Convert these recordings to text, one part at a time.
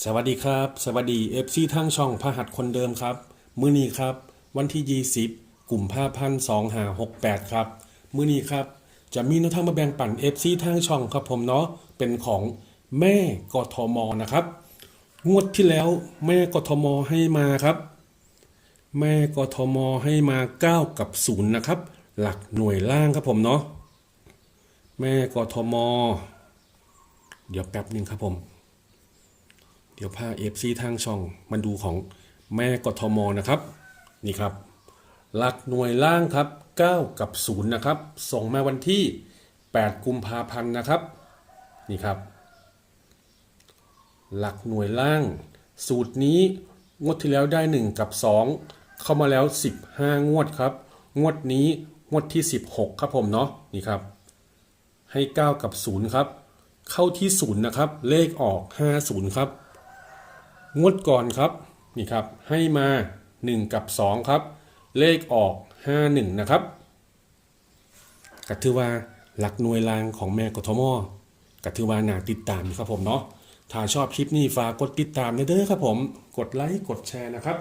สวัสดีครับ สวัสดีเอฟซีทั้งช่องพหัสคนเดิมครับ มื้อนี้ครับ วันที่ 20กลุ่มภาพันสองหาหกแปดครับ มื้อนี้ครับ จะมีแนวทางมาแบ่งปันเอฟซีทั้งช่องครับผมเนาะเป็นของแม่กทมนะครับ งวดที่แล้วแม่กทมให้มาครับ แม่กทมให้มา 9 กับ0นะครับ หลักหน่วยล่างครับผมเนาะแม่กทม เดี๋ยวแป๊บหนึ่งครับผม ดี๋ยวพาเอฟซีทางช่องมาดูของแม่กทมนะครับ นี่ครับ หลักหน่วยล่างครับ 9 กับ 0 นะครับ ส่งมาวันที่ 8 กุมภาพันธ์นะครับ นี่ครับ หลักหน่วยล่าง สูตรนี้งวดที่แล้วได้ 1 กับ 2 เข้ามาแล้ว 15 งวดครับ งวดนี้งวดที่ 16 ครับผมเนาะนี่ครับ ให้ 9 กับ 0 ครับ เข้าที่ 0 นะครับ เลขออก 50 ครับ งวดก่อนครับนี่ครับให้มา 1 กับ 2 ครับ เลขออก 51 นะครับก็ถือว่าหลักหน่วยรางของแม่กทมก็ถือว่าน่าติดตามครับผมเนาะถ้าชอบคลิปนี้ฝากกดติดตามเด้อครับผมกดไลค์กดแชร์นะครับ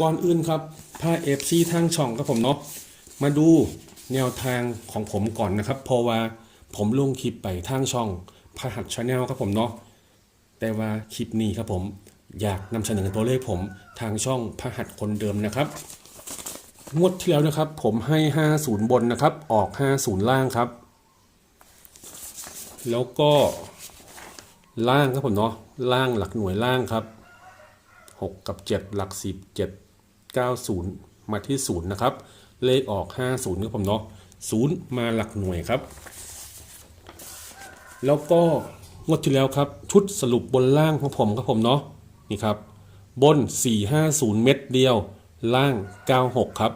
ก่อนอื่นครับพาเอฟซีทางช่องครับผมเนาะมาดูแนวทางของผมก่อนนะครับ เพราะว่าผมลงคลิปไปทางช่องพหัสชาแนลครับผมเนาะแต่ว่าคลิปนี้ครับผม อยากนำเสนอตัวเลขผมทางช่องพหัสคนเดิมนะครับงวดที่แล้วนะครับ ผมให้ 50 บนนะครับ ออก 50 ล่างครับ แล้วก็ล่างครับผมเนาะล่างหลักหน่วยล่างครับ 6 กับ 7 หลัก 10 7 90 มาที่ 0 นะครับ เลขออก 50ครับผมเนาะ0 มาหลักหน่วยครับ แล้วก็งวดที่แล้วครับ ชุดสรุปบนล่างของผมครับผมเนาะ นี่ครับ บน 450 เม็ดเดียว ล่าง 96 ครับ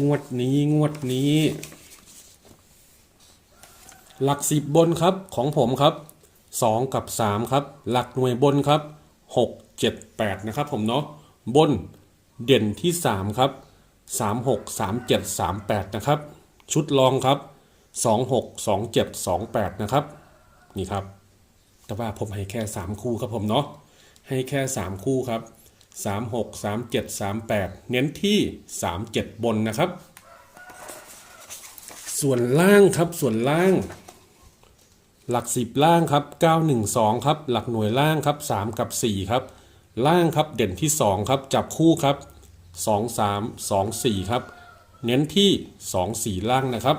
งวดนี้งวดนี้ หลักสิบบนครับของผมครับ 2 กับ 3 ครับ หลักหน่วยบนครับ 6 7 8 นะครับผมเนาะ บนเด่นที่ 3 ครับ 3 6 3 7 3 8 นะครับ ชุดรองครับ 2 6 2 7 2 8 นะครับ นี่ครับ แต่ว่าผมให้แค่ 3 คู่ครับผมเนาะให้แค่ 3 คู่ครับ 3 6 3 7 3 8 เน้นที่ 3 7 บนนะครับ ส่วนล่างครับส่วนล่าง หลักสิบล่างครับ 912 ครับ หลักหน่วยล่างครับ 3 กับ 4 ครับ ล่างครับเด่นที่ 2 ครับ จับคู่ครับ 2 3 2 4 ครับ เน้นที่ 2 4 ล่างนะครับ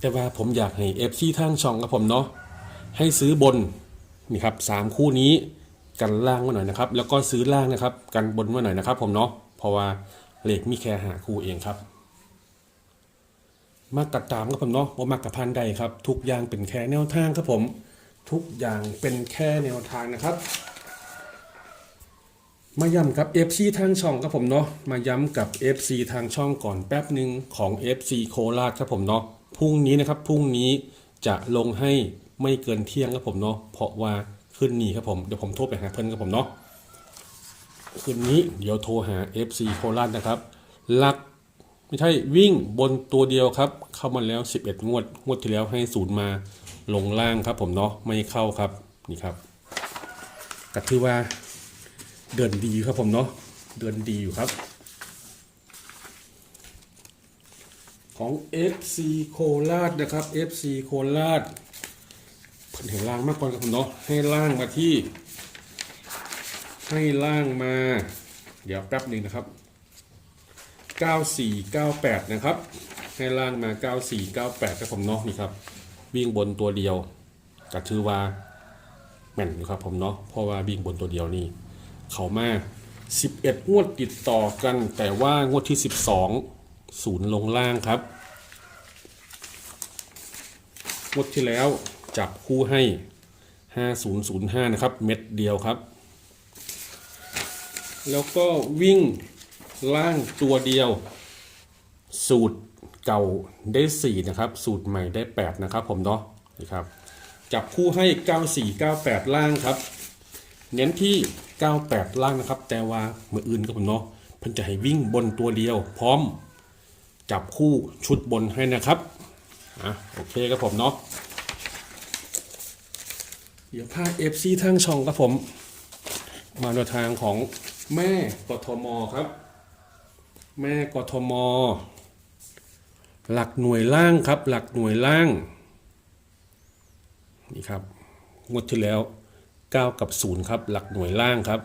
แต่ว่าผมอยากให้เอฟซีทางช่องกับผมเนาะให้ซื้อบนนี่ครับสามคู่นี้กันล่างมาหน่อยนะครับ แล้วก็ซื้อล่างนะครับ กันบนมาหน่อยนะครับ ผมเนาะเพราะว่าเลขมีแค่หาคู่เองครับ มากกัดตามครับผมเนาะว่ามากกับพันใดครับ ทุกอย่างเป็นแค่แนวทางครับผม ทุกอย่างเป็นแค่แนวทางนะครับ มาย้ำกับ FC ทางช่องครับผมเนาะมาย้ำกับ FC ทางช่องก่อนแป๊บหนึ่งของ FC โคราชครับผมเนาะ พรุ่งนี้นะครับพรุ่งนี้จะลงให้ไม่เกินเที่ยงครับผมเนาะเพราะว่าขึ้นนี้ครับผมเดี๋ยวผมโทรไปหาเพื่อนครับผมเนาะคืนนี้เดี๋ยวโทรหา FC โคราชนะครับลักไม่ใช่วิ่งบนตัวเดียวครับ เข้ามาแล้ว 11 งวด งวดที่แล้วให้ศูนย์มาลงล่างครับผมเนาะไม่เข้าครับนี่ครับก็ถือว่าเดินดีครับผมเนาะเดินดีอยู่ครับ ของ FC โคราชนะครับ FC โคราชเพิ่นเห็นล่างมากกว่าครับผมเนาะให้ล่างมาที่ ให้ล่างมา เดี๋ยวแป๊บหนึ่งนะครับ 9498 นะครับ ให้ล่างมา 9498ครับผมเนาะนี่ครับ วิ่งบนตัวเดียวก็ถือว่าแม่นอยู่ครับผมเนาะเพราะว่าวิ่งบนตัวเดียวนี่เขามา 11 งวดติดต่อกัน แต่ว่างวดที่ 12 ศูนย์ลงล่างครับงวดที่แล้วจับคู่ให้ 5005 นะครับ เม็ดเดียวครับ แล้วก็วิ่งล่างตัวเดียว สูตรเก่าได้ 4 นะครับ สูตรใหม่ได้ 8 นะครับผมเนาะนี่ครับ จับคู่ให้ 9498 ล่างครับ เน้นที่ 98 ล่างนะครับ แต่ว่าเมื่ออื่นก็ผมเนาะเพิ่นจะให้วิ่งบนตัวเดียว พร้อม จับคู่ชุดบนให้นะครับอะโอเคครับผมเนาะเดี๋ยวพาเอฟซีทั้งช่องครับผม มาในทางของแม่กทมครับ แม่กทม หลักหน่วยล่างครับ หลักหน่วยล่าง นี่ครับงวดที่แล้ว 9 กับ 0 ครับ หลักหน่วยล่างครับ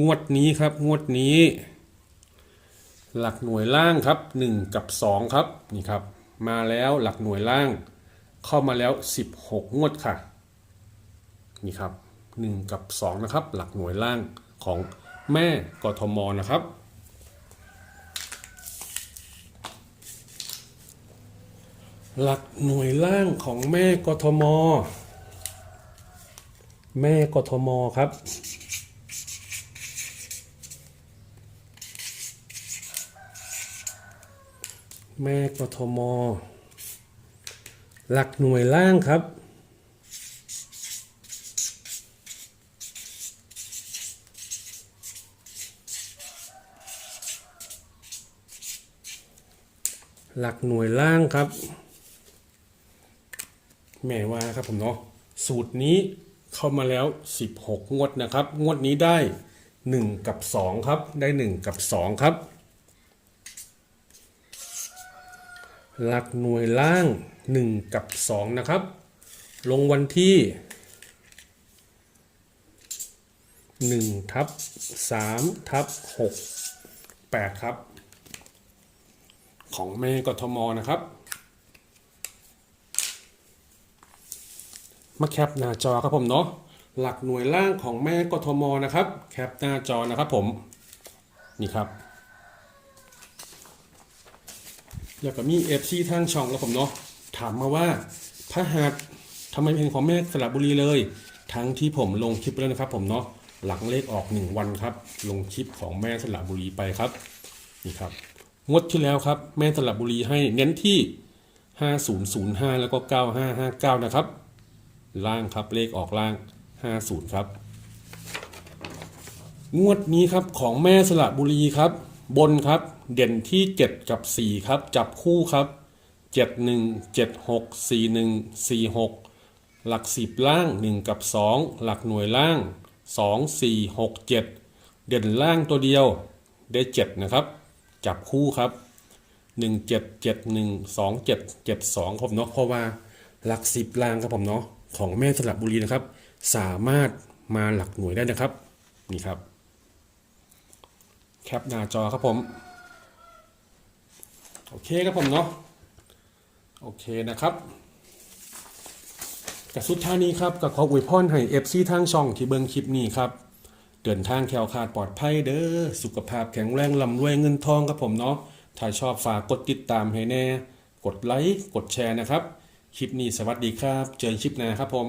งวดนี้ครับ งวดนี้ หลักหน่วยล่างครับ 1 กับ 2 ครับนี่ครับ มาแล้วหลักหน่วยล่าง เข้ามาแล้ว 16 งวดค่ะนี่ครับ 1 กับ 2 นะครับ หลักหน่วยล่างของแม่กทมนะครับ หลักหน่วยล่างของแม่กทม แม่กทมครับ แม่กทม หลักหน่วยล่างครับ หลักหน่วยล่างครับแม่ว่าครับผมเนาะสูตรนี้เข้ามาแล้ว 16 งวดนะครับ งวดนี้ได้ 1 กับ 2 ครับ ได้ 1 กับ 2 ครับ หลักหน่วยล่าง 1 กับ 2 นะครับ ลงวันที่1ทับ3ทับ6 8 ครับ ของแม่กทมนะครับมาแคปหน้าจอครับผมเนาะหลักหน่วยล่างของแม่กทมนะครับ แคปหน้าจอนะครับผม นี่ครับ แล้วก็มีเอฟซีทางช่องแล้วผมเนาะถามมาว่าพระหัสทำไมเป็นของแม่สระบุรีเลย ทั้งที่ผมลงคลิปไปแล้วนะครับ ผมเนาะหลังเลขออก1วันครับ ลงคลิปของแม่สระบุรีไปครับนี่ครับงวดที่แล้วครับ แม่สระบุรีให้เน้นที่ 5005 แล้วก็ 9559 นะครับ ล่างครับเลขออกล่าง 50 ครับ งวดนี้ครับของแม่สระบุรีครับ บนครับ เด่นที่ 7 กับ 4 ครับ จับคู่ครับ 71 76 41 46 หลัก 10 ล่าง 1 กับ 2 หลักหน่วยล่าง 2 4 6 7 เด่นล่างตัวเดียวได้ 7 นะครับ จับคู่ครับ 1 7 7 1 2 7 7 2ผมเนาะเพราะว่าหลัก 10 ล่างครับผมเนาะของแม่สลับบุรีนะครับ สามารถมาหลักหน่วยได้นะครับ นี่ครับ แคปหน้าจอครับผม โอเคครับผมเนาะโอเคนะครับกับสุดท้ายนี้ครับก็ขออวยพรให้เอฟซีทางช่องที่เบิ่งคลิปนี้ครับเดินทางแคล้วคลาดปลอดภัยเด้อสุขภาพแข็งแรงลำรวยเงินทองครับผมเนาะถ้าชอบฝากกดติดตามให้แน่ กดไลค์กดแชร์นะครับ คลิปนี้สวัสดีครับ เจอกันคลิปหน้าครับผม